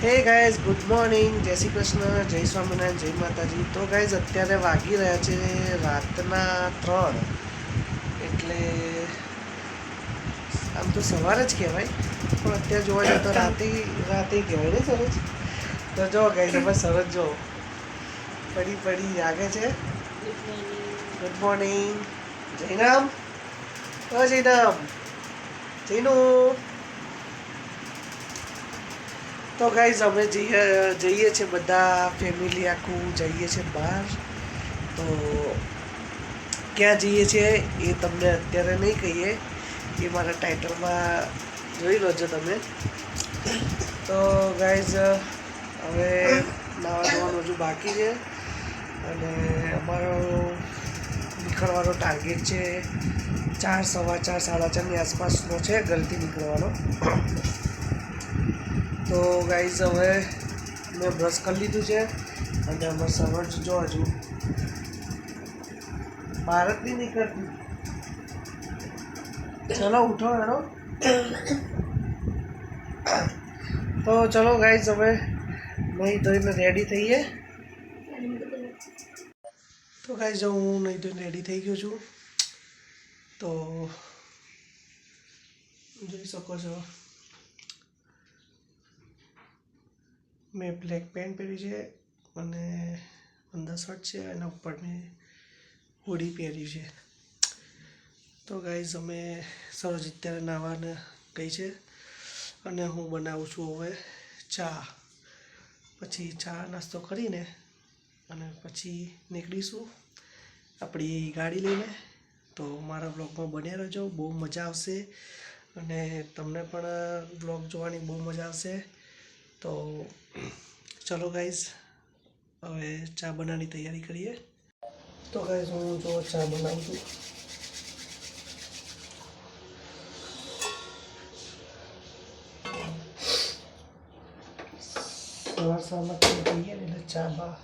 Hey guys good morning જય શ્રી કૃષ્ણ, જય સ્વામિનારાયણ, જય માતાજી. તો ગાઈઝ અત્યારે વાગી રહ્યા છે રાતના ત્રણ. એટલે આમ તો સવાર જ કહેવાય, પણ અત્યારે જોવા જઈએ તો રાતે રાતે કહેવાય ને સરસ. તો જો ગાઈઝ હવે સરસ જો. પડી પડી જાગે છે. ગુડ મોર્નિંગ જયનામ જયનામ જયનું તો ગાઈઝ અમે જઈએ જઈએ છીએ બધા ફેમિલી આખું, જઈએ છીએ બહાર. તો ક્યાં જઈએ છીએ એ તમને અત્યારે નહીં કહીએ. એ મારા ટાઇટલમાં જોઈ લો છો તમે. તો ગાઈઝ હવે નાવા ધોવાનું હજુ બાકી છે. અને અમારો નીકળવાનો ટાર્ગેટ છે ચાર, સવા ચાર, સાડા ચારની આસપાસનો છે, ઘરથી નીકળવાનો. તો ગાઈઝ હવે મેં બ્રશ કરી લીધું છે અને અમે સર્વન્ટ જો હજુ બહાર જ નહીં નીકળતી ચલો, ઉઠો, હેડો. તો ચલો ગાઈઝ હવે નહીં ધોઈને રેડી થઈએ. તો ગાઈઝ હું નહીં ધોઈને રેડી થઈ ગયો છું. તો જોઈ શકો છો. મેં બ્લેક પેન્ટ પહેરી છે, અને અંદર શર્ટ છે અને ઉપરની હોડી પહેરી છે. તો ગાઈઝ અમે સરોજ અત્યારે નાહવાને ગઈ છે, અને હું બનાવું છું હવે ચા. પછી ચા નાસ્તો કરીને અને પછી નીકળીશું આપણી ગાડી લઈને. તો મારા બ્લોગમાં બન્યા રહેજો, બહુ મજા આવશે. અને તમને પણ બ્લોગ જોવાની બહુ મજા આવશે. તો ચલો ગાઈઝ હવે ચા બનાવવાની તૈયારી કરીએ. તો ગાઈઝ હું જો ચા બનાવું છું. સવાર સવારમાં ચા પીએ ને એટલે ચા બા,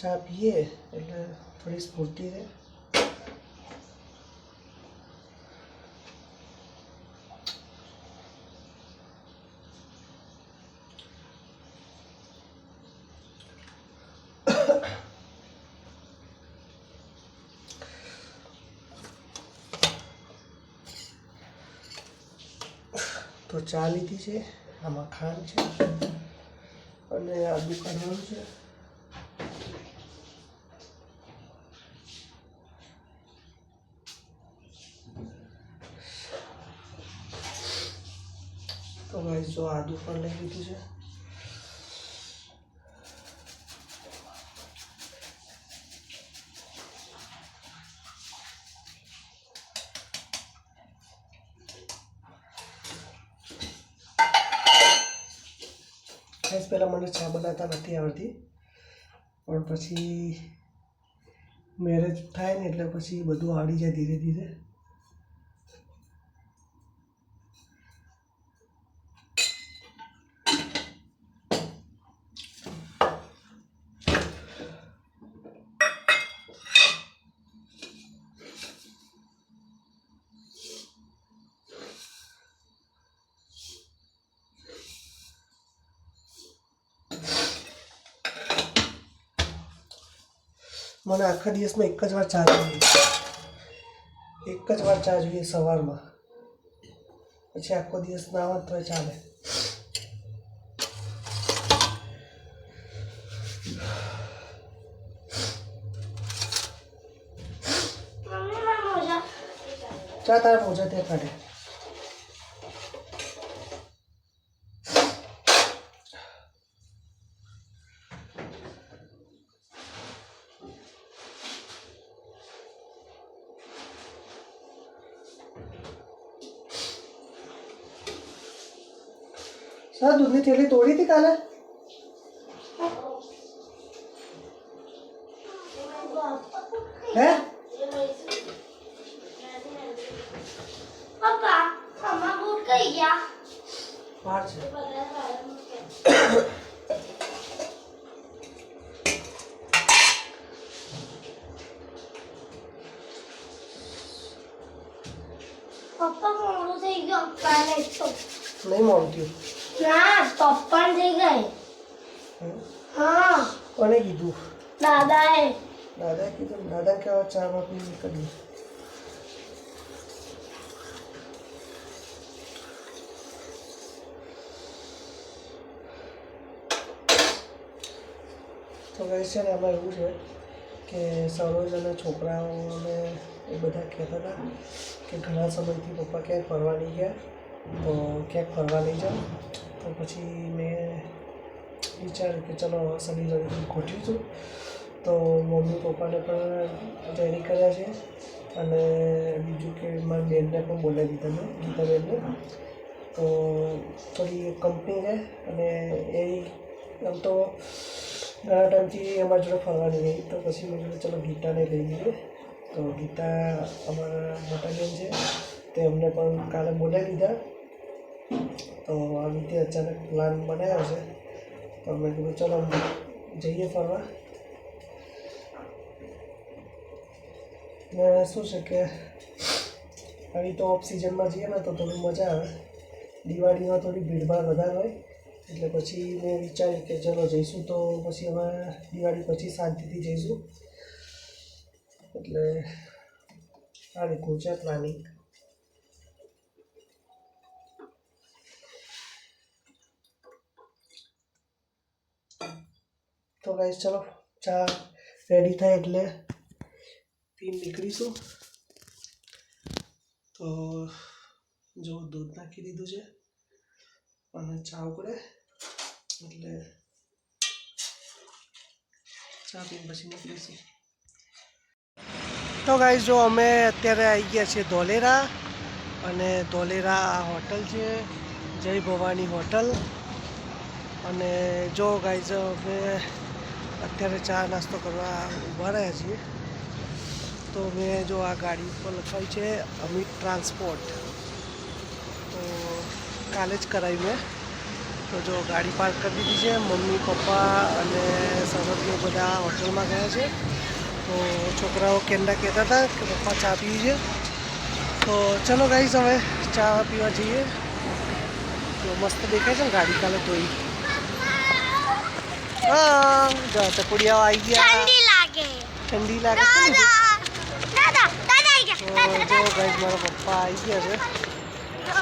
ચા પીએ એટલે થોડી સ્ફૂર્તિ રહે તો ચા લીધી છે, આમાં ખાંડ છે અને આદુ કાઢવાનું છે. તો ભાઈ જો આદુ પણ લઈ લીધું છે. ખાસ પહેલાં મને ચા બનાવતા નથી આવડતી. પણ પછી મેરેજ થાય ને એટલે પછી બધું આવડી જાય ધીરે ધીરે. મને આખા દિવસમાં એક જ વાર ચા જોઈએ. એક જ વાર ચા જોઈએ સવારમાં. પછી આખો દિવસ ના આવે તો ચાલે. ચા તારા મોજા ત્યાં કાઢે. થેલી તોડી હતી કાલે? હે? પપ્પા અમારા બૂટ કઈ ગયા? બહાર છે. પપ્પા મોડું થઈ ગયું. કાલે તો. નહીં મોડું થયું. ના તો પણ થઈ ગઈ. હા. કોને કીધું? દાદાએ. દાદા કીધું દાદા કેવા ચા પી નીકળી તો કહે છે ને આમાં એવું છે કે સરોજ અને છોકરાઓને એ બધા કહેતા હતા કે ઘણા સમયથી પપ્પા ક્યાંય ફરવા નહીં ગયા. તો ક્યાંક ફરવા લઈ જાઓ તો પછી મેં વિચાર્યું કે ચલો શનિ રવિ છું તો મમ્મી પપ્પાને પણ રેડી કર્યા છે. અને બીજું કે મારી બેનને પણ બોલાવી દીધા મેં, ગીતાબેનને. તો થોડી કંપની છે અને એ આમ તો ઘણા ટાઈમથી અમારા જોડે ફરવાની રહી. તો પછી મેં જોડે ચલો ગીતાને લઈ લઈએ. તો ગીતા અમારા મોટા બેન છે. તે અમને પણ કાલે બોલાવી દીધા. તો આવી રીતે અચાનક પ્લાન બનાવ્યો છે. તો મેં કીધું, ચલો જઈએ ફરવા. ને શું છે કે આવી તો ઓફ સિઝનમાં જઈએ ને, તો થોડી મજા આવે. દિવાળીમાં થોડી ભીડભાડ વધારે હોય. એટલે પછી મેં વિચાર્યું કે, ચલો, જઈશું તો પછી હવે દિવાળી પછી શાંતિથી જઈશું. એટલે આ રીતનું છે પ્લાનિંગ તો ગાઈસ ચલો, ચા રેડી થાય એટલે પીન નીકળીશું. તો જો દૂધ નાખી દીધું છે અને ચા ઉકળે એટલે ચા પીને પછી નીકળીશું. તો ગાઈસ જો અમે અત્યારે આવી ગયા છીએ ધોલેરા અને ધોલેરા આ હોટલ છે, જય ભવાની હોટલ. અને જો ગાઈઝ અમે અત્યારે ચા નાસ્તો કરવા ઊભા રહ્યા છીએ. તો મેં જો આ ગાડી ઉપર લખાવી છે, અમિત ટ્રાન્સપોર્ટ. તો કાલે જ કરાવી મેં. તો જો ગાડી પાર્ક કરી દીધી છે, મમ્મી, પપ્પા અને સરહદને બધા હોટલમાં ગયા છે. તો છોકરાઓ કેન્ડા કહેતા હતા કે પપ્પા ચા પીવી છે. તો ચલો ગાઈસ હવે ચા પીવા જઈએ. તો મસ્ત દેખાય છે ગાડી, કાલે ધોઈ હા જો ટપુડિયાઓ આવી ગયા ઠંડી લાગે ઠંડી લાગે દાદા દાદા દાદા આવી ગયા દાદા ગાઈસ મારા પપ્પા આવી ગયા છે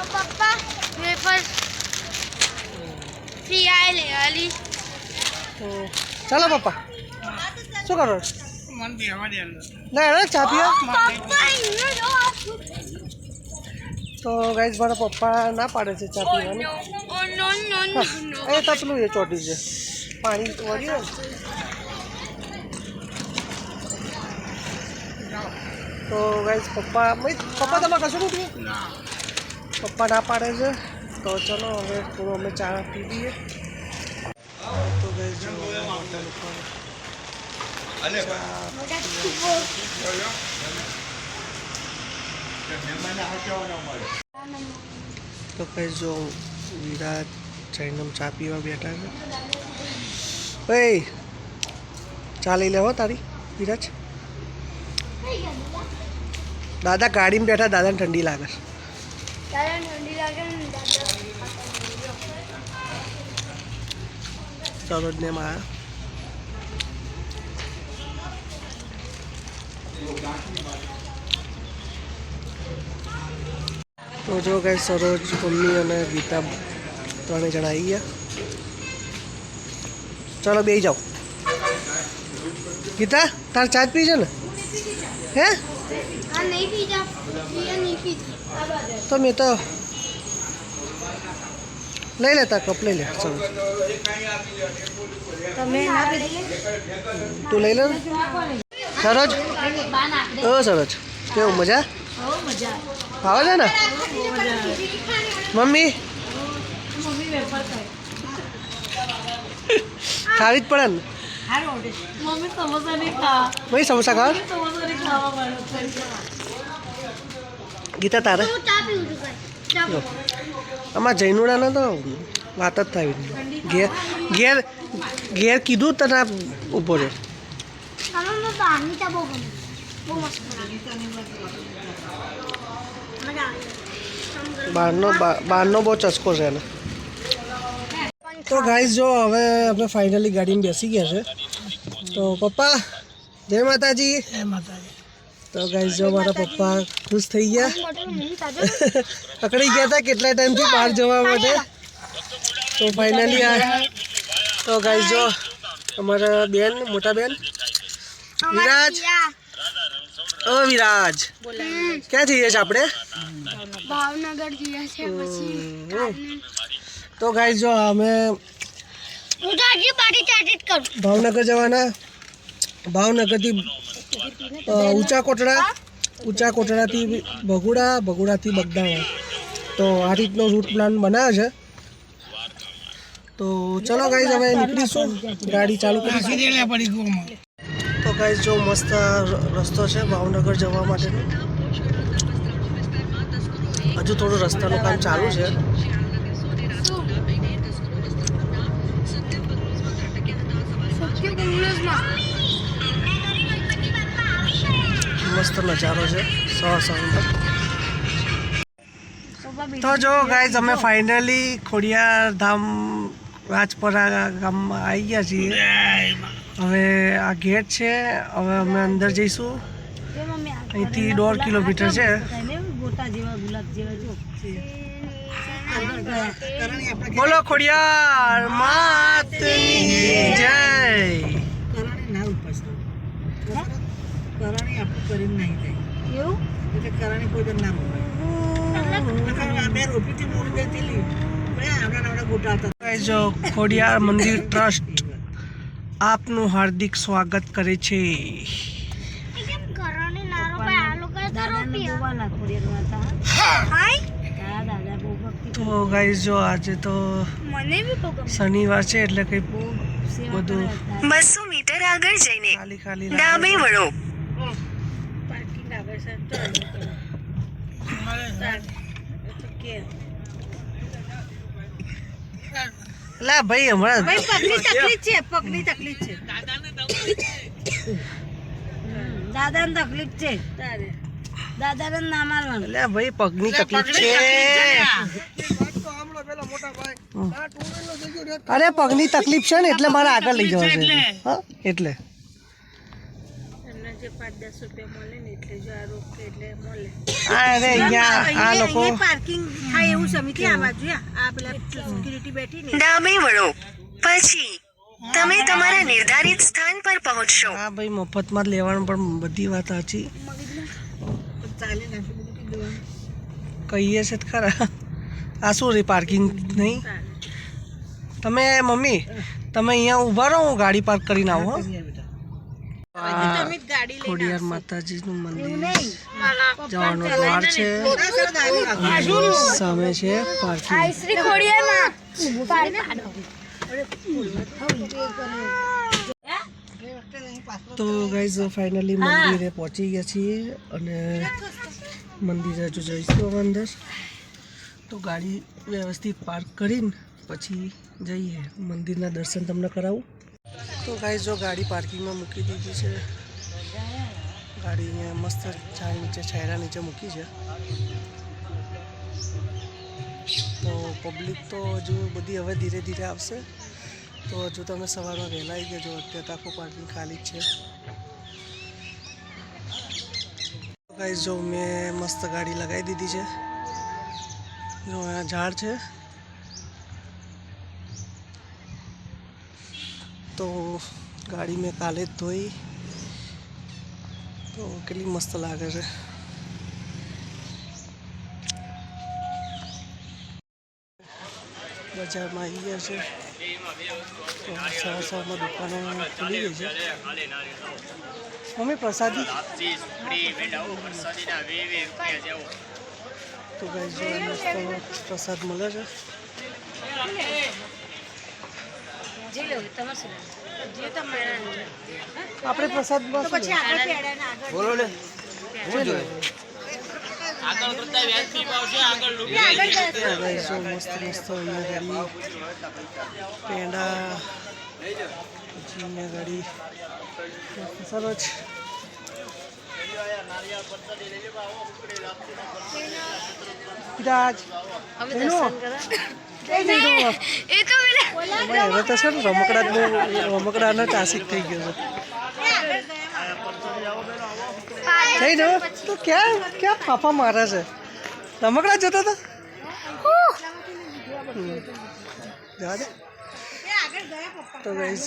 પપ્પા ફી આય લે આલી ચાલો પપ્પા શું કરો? ના ના ચા પીવા પપ્પા ઇનો જો તો ગાઈસ મારા પપ્પા ના પાડે છે ચા પીવાની. ઓ નો નો હા, એ તપલું એ ચોટી છે. પાણી તોડ્યું તો ગાઈસ પપ્પા પપ્પા તમારે કશું નથી પપ્પા ના પાડે છે. તો ચલો હવે થોડું અમે ચા પી દઈએ તો તો કઈ જો વિરાટ જૈનમ ચા પીવા બેઠા છે. ઓય ચા લઈ લેવો તારી વિરાજ દાદા ગાડીમાં બેઠા દાદાને ઠંડી લાગે છે દાદા ઠંડી લાગે ને દાદા સરોજને માં તો જો કઈ સરોજ મમ્મી અને ગીતા ત્રણે જણા આવી ગયા ચાલો બે જાઓ. ગીતા તાર ચા પી છે ને? હે? તો મેં તો લઈ લેતા કપ લઈ લે. પીધી તું લઈ લે. સરોજ ઓ સરોજ કેવું મજા? આવે છે ને? મમ્મી? ખાવી જ પડે ને. મમ્મી સમોસા નહીં ખા ભાઈ સમોસા ખાવા? ગીતા તારે. આમાં જૈનુડાને તો વાત જ થાય. ઘેર ઘેર ઘેર કીધું તને ઊભો આવે બહારનો બહારનો બહુ ચસ્કો છે એને. તો ગાઈસ જો હવે આપણે ફાઇનલી ગાડીમાં બેસી ગયા છે. તો પપ્પા જય માતાજી. જય માતાજી. તો ગાઈસ જો મારા પપ્પા ખુશ થઈ ગયા. પકડી ગયા હતા કેટલા ટાઈમથી બહાર જવા માટે. તો ફાઇનલી આ તો ગાઈસ જો અમારા બેન મોટા બેન. વિરાજ. ઓ વિરાજ. ક્યાં જઈએ છીએ આપણે? ભાવનગર જઈએ છે પછી હમ. તો ગાઈ જો અમે ભાવનગર જવાના. ભાવનગરથી ઊંચા કોટડા ઊંચા કોટડાથી ભગુડા ભગુડાથી બગદાણા. તો આ રીતનો રૂટ પ્લાન બનાવે છે. તો ચલો ગાઈઝ હવે નીકળીશું. ગાડી ચાલુ કરીશું તો ગાઈઝ જો મસ્ત રસ્તો છે ભાવનગર જવા માટેનો. હજુ થોડું રસ્તાનું કામ ચાલુ છે. મસ્ત નજારો છે સવારમાં તો જો ગાઈઝ અમે ફાઇનલી ખોડિયાર ધામ રાજપરા ગામમાં આવી ગયા છીએ. હવે આ ગેટ છે હવે અમે અંદર જઈશું. અહીંથી દોઢ કિલોમીટર છે. બોલો ખોડિયાર માતની જય. એવું? ગાઈઝ જો ખોડિયાર મંદિર ટ્રસ્ટ આપનું હાર્દિક સ્વાગત કરે છે. કેમ કરવાની નારો ભાઈ આ લોકો હાય. તો ગાઈઝ જો આજે તો મને બી શનિવાર છે એટલે કઈ બધું બસો મીટર આગળ જઈને ખાલી ખાલી ડાબે વળો. લા ભાઈ હમણાં પગની તકલીફ છે પગની તકલીફ છે. દાદાને તકલીફ છે. દાદાને ના મારવાનું. લે ભાઈ પગની તકલીફ છે. અરે પગની તકલીફ છે ને એટલે મારે આગળ લઈ જવા છે એટલે. એમને જે પાંચ દસ રૂપિયા મળે ને એટલે જો આ રોકે એટલે મળે. આ અરે અહીંયા આ લોકો પાર્કિંગ થાય એવું સમિતિ આ બાજુ આ પેલા સિક્યુરિટી બેઠી ને. ડાબે વળો. પછી તમે તમારા નિર્ધારિત સ્થાન પર પહોંચશો. હા ભાઈ મફતમાં લેવાનું પણ બધી વાત સાચી. કહીએ છે ખરા. આ શું રે પાર્કિંગ નહીં? તમે મમ્મી તમે અહીંયા ઊભા રહો હું ગાડી પાર્ક કરીને આવો ખોડિયાર માતાજીનું મંદિર. જવાનો દ્વાર છે. સામે છે પાર્કિંગ શ્રી ખોડિયારમાં પાડી પાડો તો ગાઈઝ ફાઇનલી મંદિરે પહોંચી ગયા છીએ અને મંદિરે હજુ જઈશું અંદર. તો ગાડી વ્યવસ્થિત પાર્ક કરીને પછી જઈએ. મંદિરના દર્શન તમને કરાવું. તો ગાઈઝ જો ગાડી પાર્કિંગમાં મૂકી દીધી છે. ગાડી અહીંયા મસ્ત ઝાડ નીચે છાયરા નીચે મૂકી છે. તો પબ્લિક તો હજુ બધી હવે ધીરે ધીરે આવશે. તો હજુ તમે સવારમાં વહેલા આવી ગયા જો અત્યારે તો આખું પાર્કિંગ ખાલી જ છે. ગાઈઝ જો મેં મસ્ત ગાડી લગાવી દીધી છે. જો આ ઝાડ છે. તો ગાડી મેં કાલે જ ધોઈ. તો કેટલી મસ્ત લાગે છે. બજારમાં આવી ગયા છે. તો સવાર સવારમાં દુકાનો ખુલી ગઈ છે મમ્મી પ્રસાદી? તો ગાઈઝ જો મસ્ત પ્રસાદ મળે છે. આપણે પ્રસાદ બોલો ને હું તમે પ્રસાદમાં શું પછી આપણે પેડાને આગળ તો મસ્ત મસ્ત પેંડા પછી ગાડી સરસ છે ને રમકડા રમકડાનો ચાસિક થઈ ગયો છે. જઈ રહ્યો તો ક્યાં ક્યાં ફાફા મારે છે? રમકડા જોતો હતો. તો ગાઈસ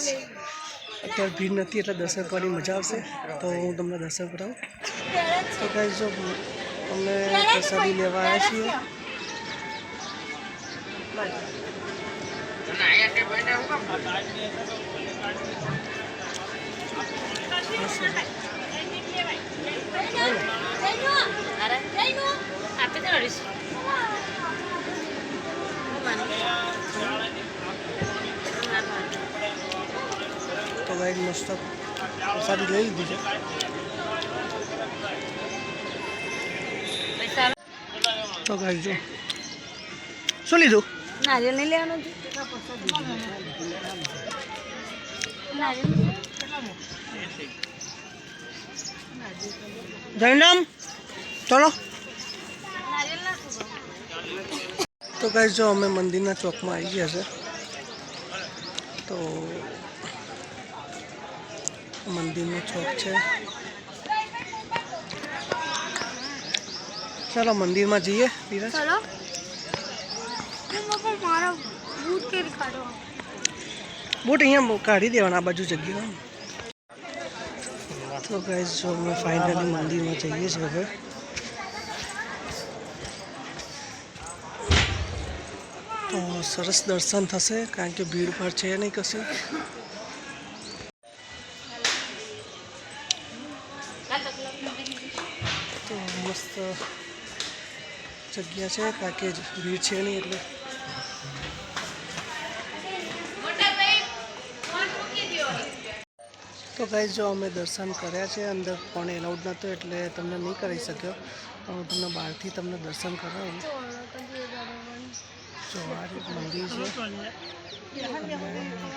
અત્યારે ભીડ નથી, એટલે દર્શન કરવાની મજા આવશે. તો હું તમને દર્શન કરાવું. તો ગાઈસ જો અમે પ્રસાદી લેવા આવ્યા છીએ. Thank અઢીસો તો ગાઈસ મસ્ત પ્રસાદી લઈ લીધી છે પૈસા તો ગાઈસ જો શું લીધું નારિયેલ નહીં લેવાનું જયનામ ચલો. તો ગાઈસ જો અમે મંદિરના ચોકમાં આવી ગયા છે તો મંદિરનો ચોક છે. ચાલો મંદિરમાં જઈએ ધીરજ બૂટ અહીંયા કાઢી દેવાના આ બાજુ જગ્યા તો ગાઈઝ, જો અમે ફાઇનલી મંદિરમાં જઈએ છીએ હવે. તો સરસ દર્શન થશે, કારણ કે ભીડ ભાડ છે નહીં કશું. તો મસ્ત જગ્યા છે, કારણ કે ભીડ છે નહીં એટલે. તો ગાઈઝ જો અમે દર્શન કર્યા છે અંદર પણ એલાઉડ નહોતો એટલે તમને નહીં કરી શક્યો. હું તમને બહારથી તમને દર્શન કરાવું. જો આ મંદિર છે.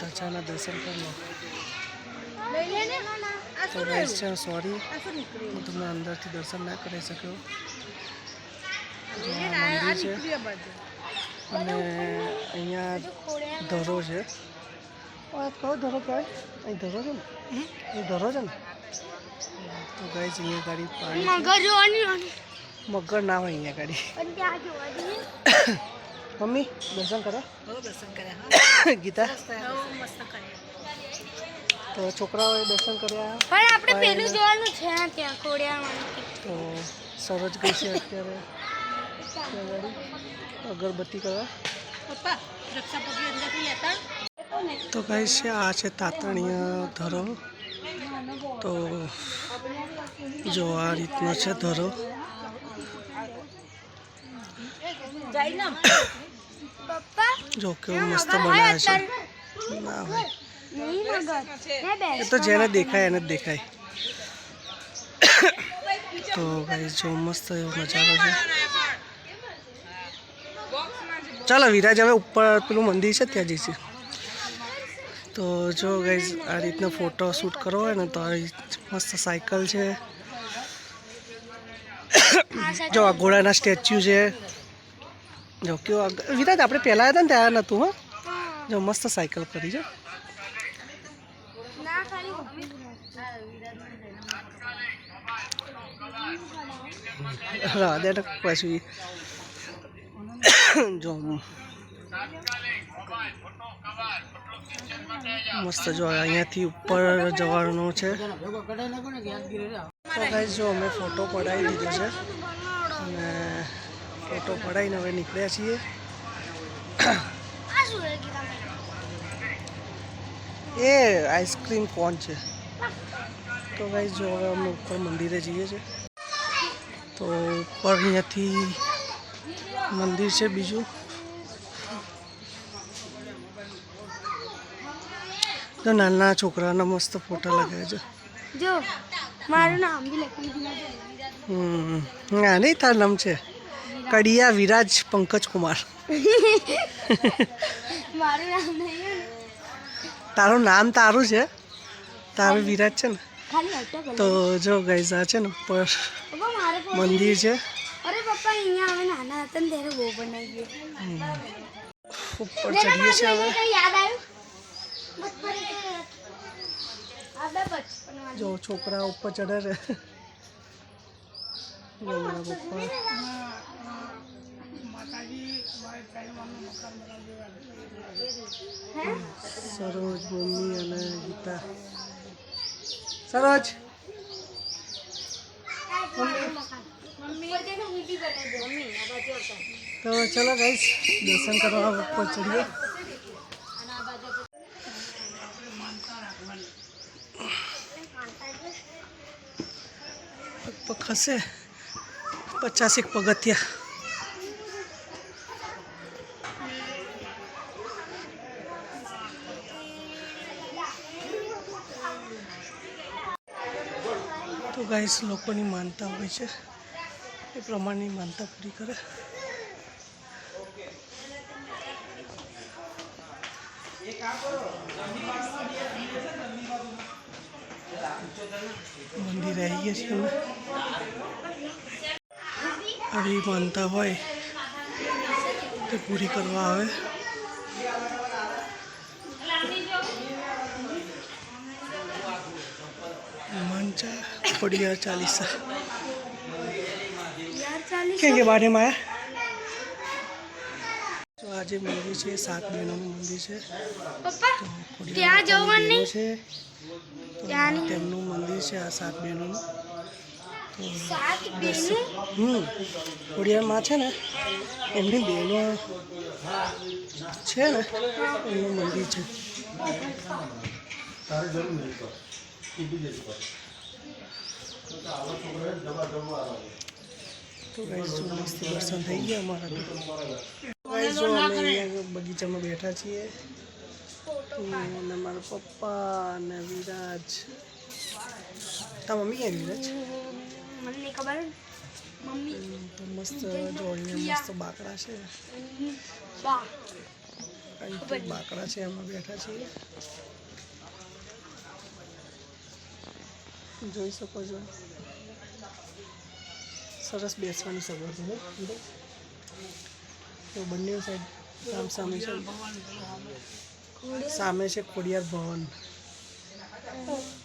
ધજાના દર્શન કરી લો તો ગાઈઝ છે સોરી હું તમને અંદરથી દર્શન ના કરી શક્યો. મંદિર છે. અને અહીંયા ધરો છે. કયો ધરો કહેવાય અહીં ધરો છે ને? ધરો છે ને? તો અહીંયા ગાડી પાડી છે. મગર મગર ના હોય અહીંયા ગાડી. પણ ત્યાં જોવાની મમ્મી દર્શન કરો. દર્શન કર્યા ગીતા. તો છોકરાઓએ દર્શન કર્યા. પણ આપણે પેલું જોવાનું છે ત્યાં ખોડિયામાં તો સરોજ ગઈ છે અત્યારે. અગરબત્તી કરવા. પપ્પા રક્ષા પગી અંદરથી લેતા. તો છે આ છે તાતણીય ધરો. તો જો આ રીતનો છે ધરો. જો કેવું મસ્ત બનાવે છે. એ તો જેને દેખાય, એને દેખાય. તો ભાઈ જો મસ્ત એવો નજારો છે. ચાલો, વિરાજ, હવે ઉપર પેલું મંદિર છે, ત્યાં જઈશું. તો જો ગાઈઝ આ રીતનો ફોટો શૂટ કરવો હોય ને તો મસ્ત સાયકલ છે. જો આ ઘોડાના સ્ટેચ્યુ છે. જો કેવો વિરાજ આપણે પહેલાં હતા ને ત્યાં નહોતું હો? જો મસ્ત સાયકલ કરી છે દે પછી જો મસ્ત જો અહીંયાથી ઉપર જવાનું છે. તો ગાઈઝ જો અમે ફોટો પડાવી દીધો છે. અને ફોટો પડાવીને હવે નીકળ્યા છીએ. એ આઈસ્ક્રીમ કોણ છે? તો ગાઈઝ જો હવે અમે ઉપર મંદિરે જઈએ છીએ. તો ઉપર અહીંયાથી મંદિર છે બીજું. તો નાના છોકરાના મસ્ત ફોટા લગાવ્યા છે. જો મારું નામ બી લખી દીધું હમ ના નહીં તારું નામ છે? કડિયા વિરાજ પંકજ કુમાર. મારું નામ નહીં તારું નામ તારું છે? તારું વિરાજ છે ને? તો જો ગાઈઝ આ છે ને ફોટો મંદિર છે. અરે પપ્પા અહીંયા અમે નાના હતા ને ત્યારે બહુ બનાવી ઉપર ચડીએ છીએ હવે યાદ આવ્યું? બચપન જો છોકરા ઉપર ચડે છે જો મારા પપ્પા સરોજ મમ્મી અને ગીતા સરોજ તો ચલો ગાઈસ દર્શન કરવા ઉપર ચડીએ ખસે પચાસેક પગથિયા. તો ગાઈસ લોકોની માનતા હોય છે. એ પ્રમાણેની માનતા પૂરી કરે. મંદિરે આવીએ છીએ અમે આવી માનતા હોય તે પૂરી કરવા આવે મંચા ખોડિયાર ચાલીસા યાર ચાલીસ ક્યાં કે બારે માં તો આજે મંદિર છે સાત બહેનોનું મંદિર છે પપ્પા તો ખોડિયાર ત્યાં જવાનું માતાની નહીં? બહેનો છે તો ત્યાં નહીં? તેમનું મંદિર છે આ સાત બહેનોનું. હમ ખોડિયારમાં છે ને એમની બહેનો છે ને એમનું મંદિર છે. તો ગાઈસ જો મસ્ત દર્શન થઈ ગયા અમારા તો. ગાઈસ જો અમે બગીચામાં બેઠા છીએ. હું અને મારા પપ્પા અને વિરાજ તારા મમ્મી ક્યાં વિરાજ મને નહીં ખબર મમ્મી તો મસ્ત જો અહીંયા મસ્ત બાકડા છે બા અહીંથી બાકડા છે એમાં બેઠા છીએ જોઈ શકો છો સરસ બેસવાની સગવડ છે હો. તો બંને સાઈડ સામ સામે છે સામે છે ખોડિયાર ભવન.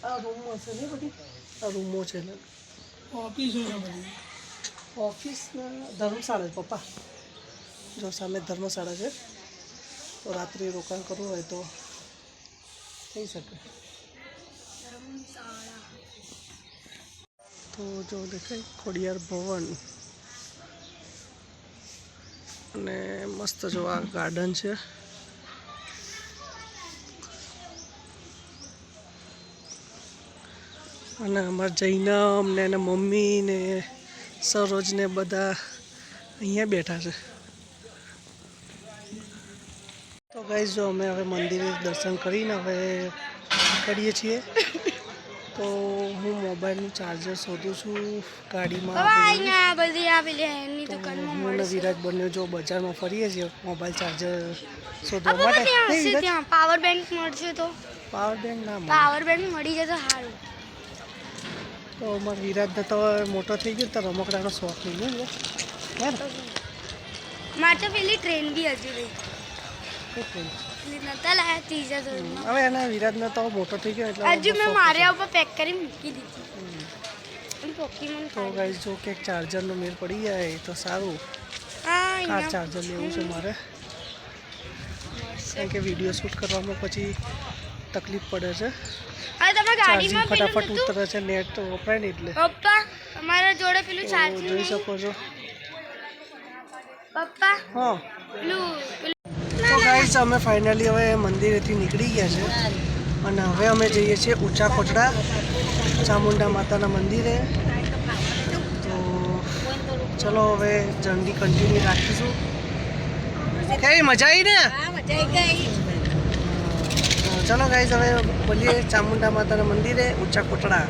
આ રૂમો છે ને ઓફિસ આ રૂમો છે ને. ઓફિસના ધર્મશાળા છે પપ્પા. જો સામે ધર્મશાળા છે તો રાત્રે રોકાણ કરવું હોય તો થઈ શકે. તો જો દેખાય ખોડિયાર ભવન. અને મસ્ત જો આ ગાર્ડન છે. અને અમારા જૈનમ ને એના મમ્મી ને સરોજ ને બધા અહીંયા બેઠા છે. તો ગઈ જો અમે હવે મંદિરે દર્શન કરીને હવે કરીએ છીએ. તો હું મોબાઈલનું ચાર્જર શોધું છું ગાડીમાં હું વિરાજ બંને જો બજારમાં ફરીએ છીએ મોબાઈલ ચાર્જર શોધવા માટે. પાવર બેંક મળશે તો. પાવર બેંક ના પાવર બેંક મળી જાય તો સારું. તો અમારે વિરાજને તો મોટો થઈ ગયો તો રમકડાનો શોખ થઈ ગયો હે મારે તો પેલી ટ્રેન બી હજુ હવે એના વિરાટને તો મોટો થઈ ગયો એટલે હજુ મેં શોખ ઉપર પેક કરી મૂકી દીધી. તો ગાઈઝ જો કે ચાર્જરનો મેળ પડી જાય તો સારું. હા આ ચાર્જર લેવું છે મારે. કારણ કે વીડિયો શૂટ કરવામાં પછી તકલીફ પડે છે. ગાડીમાં ફટાફટ ઉતરે છે નેટ વપરાય ને એટલે. પપ્પા અમારા જોડે પેલું ચાર્જિંગ જોઈ શકો છો. પપ્પા હા. તો ગાઈસ અમે ફાઇનલી હવે મંદિરેથી નીકળી ગયા છે. અને હવે અમે જઈએ છીએ ઊંચા કોટડા ચામુંડા માતાના મંદિરે. તો ચલો હવે જર્ની કન્ટિન્યુ રાખીશું. કઈ મજા આવી ને? તો ચલો ગાઈઝ હવે બોલીએ ચામુંડા માતાના મંદિરે ઊંચા કોટડા.